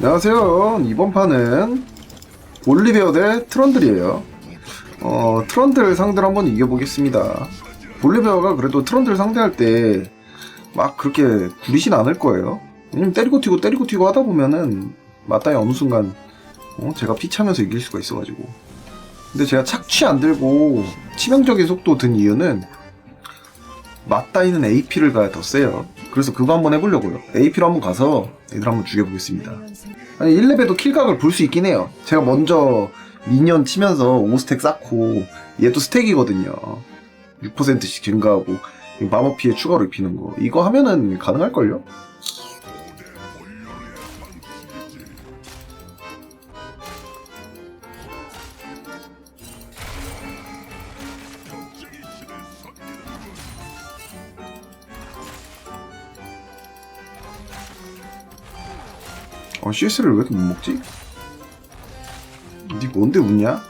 안녕하세요. 이번 판은 볼리베어 대 트런들이에요. 어, 트런들 상대로 한번 이겨보겠습니다. 볼리베어가 그래도 트런들 상대할 때 막 그렇게 구리진 않을 거예요. 왜냐면 때리고 튀고 때리고 튀고 하다 보면은 맞다이 어느 순간 어, 제가 피차면서 이길 수가 있어가지고. 근데 제가 착취 안 들고 치명적인 속도 든 이유는 맞다이는 AP를 가야 더 세요. 그래서 그거 한번 해보려고요. AP로 한번 가서 애들 한번 죽여보겠습니다. 아니 1렙에도 킬각을 볼 수 있긴 해요. 제가 먼저 미니언 치면서 5스택 쌓고 얘도 스택이거든요. 6%씩 증가하고 마법 피해 추가로 입히는 거 이거 하면은 가능할걸요? 어 CS를 왜 못 먹지? 니 뭔데 웃냐?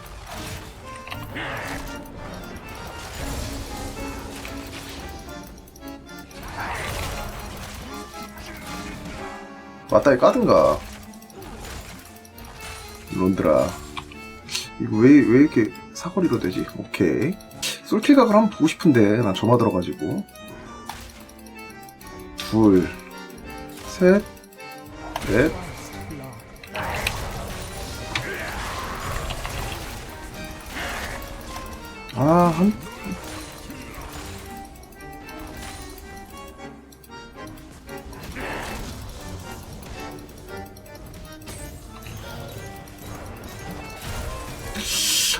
맞다이 까든가 론드라 이거 왜, 왜 이렇게 사거리로 되지? 오케이 솔킬각을 한번 보고 싶은데 난 점화 들어가지고 둘 셋, 넷, 아, 한.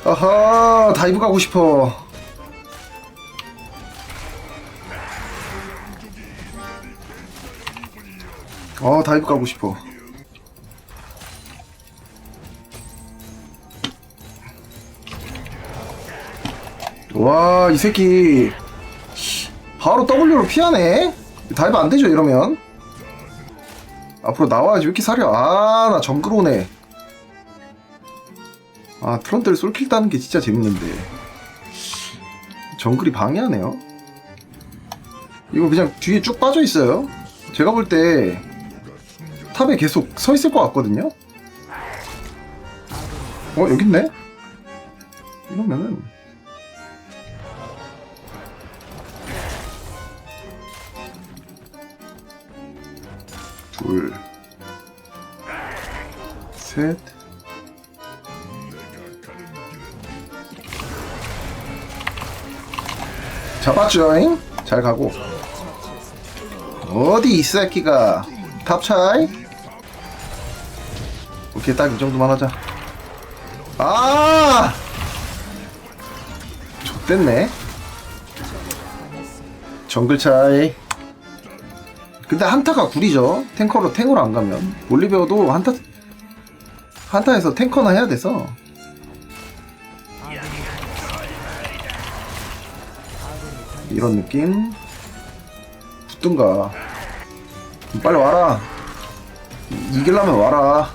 아하, 다이브 가고 싶어. 어, 다이브 가고 싶어. 와, 이 새끼. 바로 W로 피하네? 다이브 안 되죠, 이러면? 앞으로 나와야지, 왜 이렇게 사려? 아, 나 정글 오네. 아, 트런트를 솔킬 따는 게 진짜 재밌는데. 정글이 방해하네요. 이거 그냥 뒤에 쭉 빠져 있어요. 제가 볼 때 탑에 계속 서 있을 것 같거든요? 어, 여기 있네? 이러면은. 둘, 셋, 잡았죠잉? 잘 가고. 어디 이 새끼가? 탑차이? 오케이 딱 이 정도만 하자. 아! 좋댔네. 정글 차이 근데 한타가 구리죠. 탱커로 탱으로 안 가면. 올리베어도 한타 한타에서 탱커나 해야 돼서. 이런 느낌? 붙든가. 빨리 와라. 이- 이기려면 와라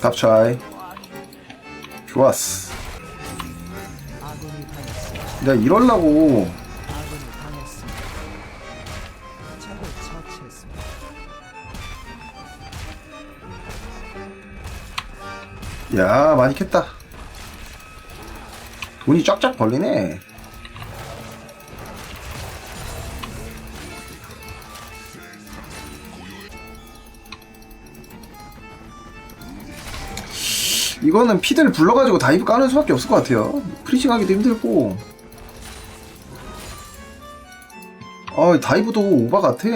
탑차이 좋았어. 내가 이럴라고. 야 많이 캤다. 돈이 쫙쫙 벌리네 이거는 피드를 불러가지고 다이브 까는 수밖에 없을 것 같아요. 프리징 하기도 힘들고. 아 다이브도 오바 같아.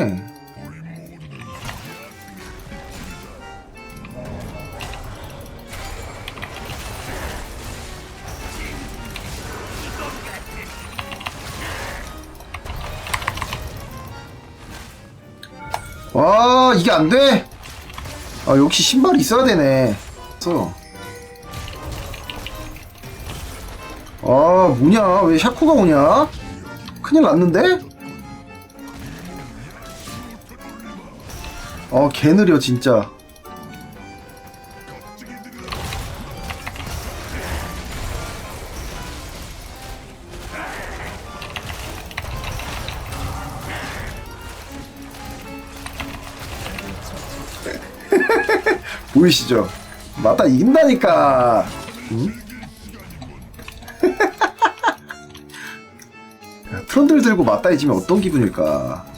와 이게 안 돼? 아 역시 신발이 있어야 되네. 그 아 뭐냐? 왜 샤코가 오냐? 큰일 났는데? 어 개느려 진짜. 보이시죠? 맞다 이긴다니까. 응? 트런들 들고 맞다 이지면 어떤 기분일까?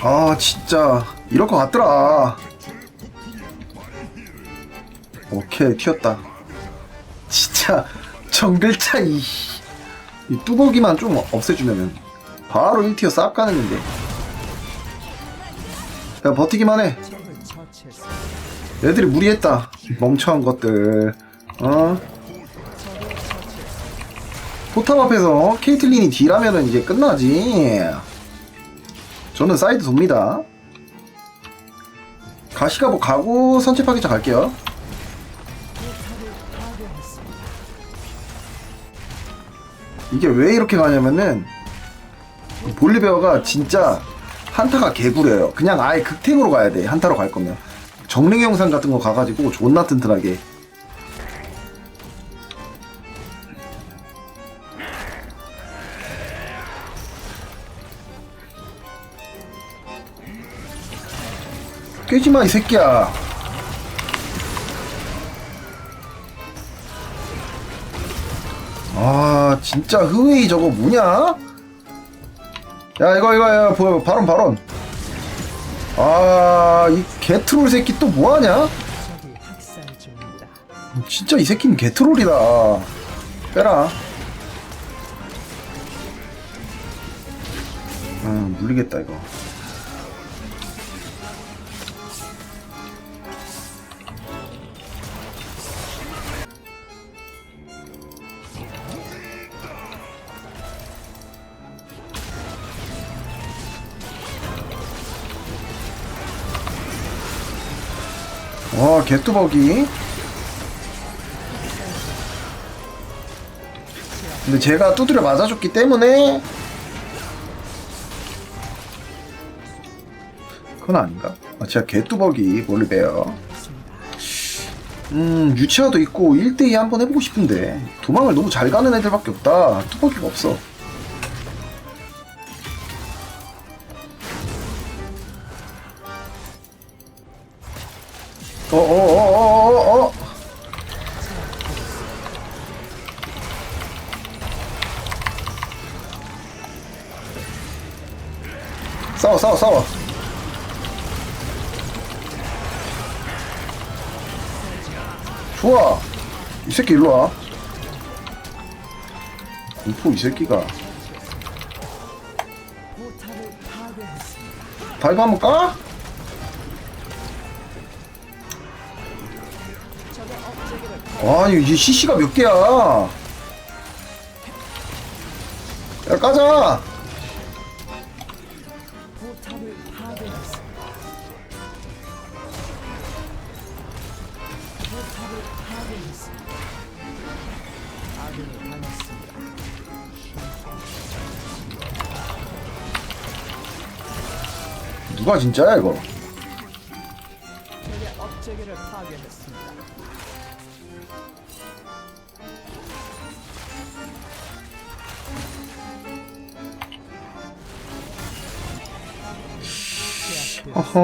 아 진짜 이럴 것 같더라. 오케이 튀었다. 진짜 정글차 이, 이 뚜벅이만 좀 없애주면은 바로 1티어 싹 가능인데. 야 버티기만 해. 애들이 무리했다. 멍청한 것들. 어? 포탑 앞에서 케이틀린이 딜하면은 이제 끝나지. 저는 사이드 돕니다. 가시가 뭐 가고 선체 파기자 갈게요. 이게 왜 이렇게 가냐면은 볼리베어가 진짜 한타가 개구려요. 그냥 아예 극탱으로 가야 돼. 한타로 갈 거면. 정령 영상 같은 거 가가지고 존나 튼튼하게. 깨지마 이 새끼야. 진짜 흐웨이 저거 뭐냐? 야 이거 이거 야 뭐, 발언 발언. 아이 개트롤 새끼 또 뭐하냐? 진짜 이 새끼는 개트롤이다. 빼라. 음 물리겠다 이거 와 개뚜벅이. 근데 제가 두드려 맞아줬기 때문에 그건 아닌가? 아 진짜 개뚜벅이 몰리베어 음 유치화도 있고 1대2 한번 해보고 싶은데 도망을 너무 잘 가는 애들밖에 없다. 뚜벅이가 없어 싸워 싸워. 좋아. 이 새끼 일로와. 공포 이 새끼가. 다이브 한번 까? 아니 이 CC가 몇 개야? 야 까자 누가 진짜야 이거 적의 업체계를 파괴했습니다. 어허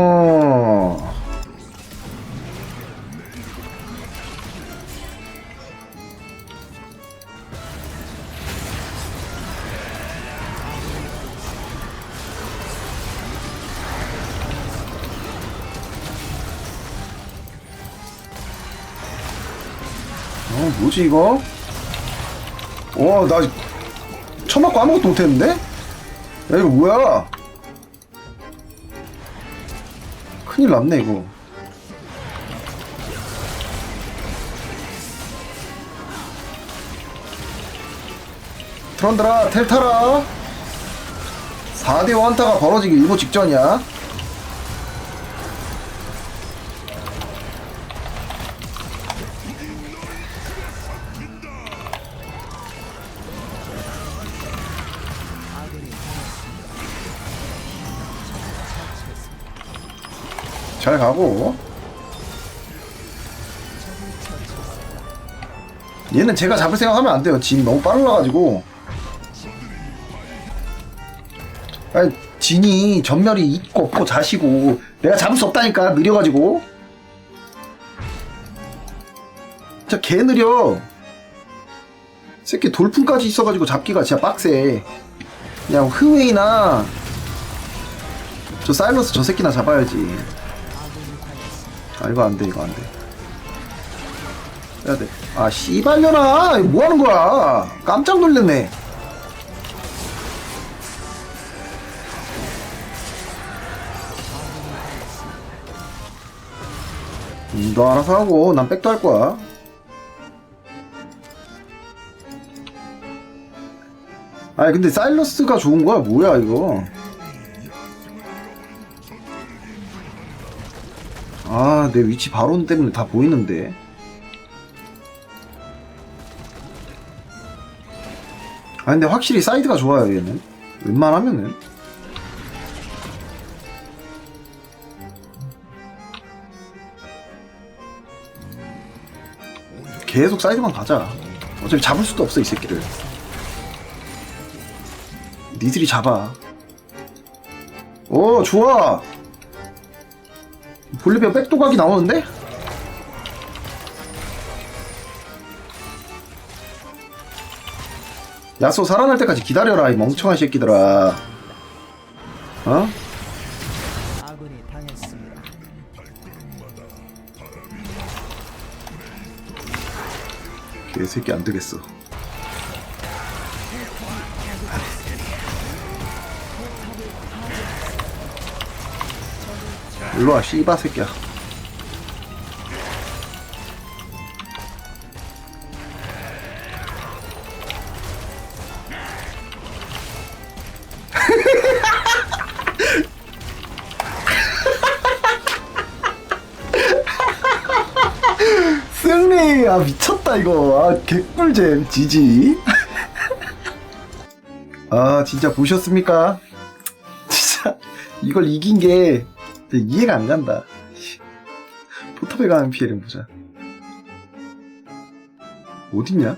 어 뭐지 이거? 와나 처음 맞고 아무것도 못했는데? 야 이거 뭐야? 큰일 났네 이거. 트런드라 텔타라. 4대 원타가 벌어지기 일보 직전이야 잘 가고. 얘는 제가 잡을 생각하면 안 돼요. 진 너무 빨라가지고. 아니 진이 전멸이 있고 없고 자시고 내가 잡을 수 없다니까 느려가지고. 저개 느려. 새끼 돌풍까지 있어가지고 잡기가 진짜 빡세. 그냥 흐웨이나 저 사일러스 저 새끼나 잡아야지. 아 이거 안 돼, 이거 안 돼. 해야 돼. 아, 씨발려나! 이거 뭐 하는 거야? 깜짝 놀랐네. 음, 너 알아서 하고, 난 백도 할 거야. 아니, 근데 사일러스가 좋은 거야? 뭐야, 이거? 아, 내 위치 바론 때문에 다 보이는데. 아 근데 확실히 사이드가 좋아요 얘는. 웬만하면은. 계속 사이드만 가자. 어차피 잡을 수도 없어 이 새끼를. 니들이 잡아. 오 좋아 볼리비아 백도각이 나오는데? 야소 살아날 때까지 기다려라 이 멍청한 새끼들아 어? 개새끼 안 되겠어 일로와 씨바 새끼야. 승리! 아 미쳤다 이거. 아 개꿀잼 지지. 아 진짜 보셨습니까? 진짜 이걸 이긴 게 이해가 안 간다 포탑에 가는 피해를 보자 어딨냐 어,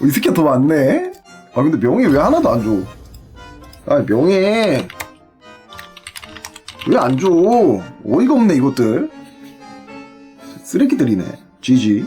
이 새끼가 더 많네 아 근데 명예 왜 하나도 안 줘 아 명예 왜 안 줘? 어이가 없네, 이것들. 쓰레기들이네. GG.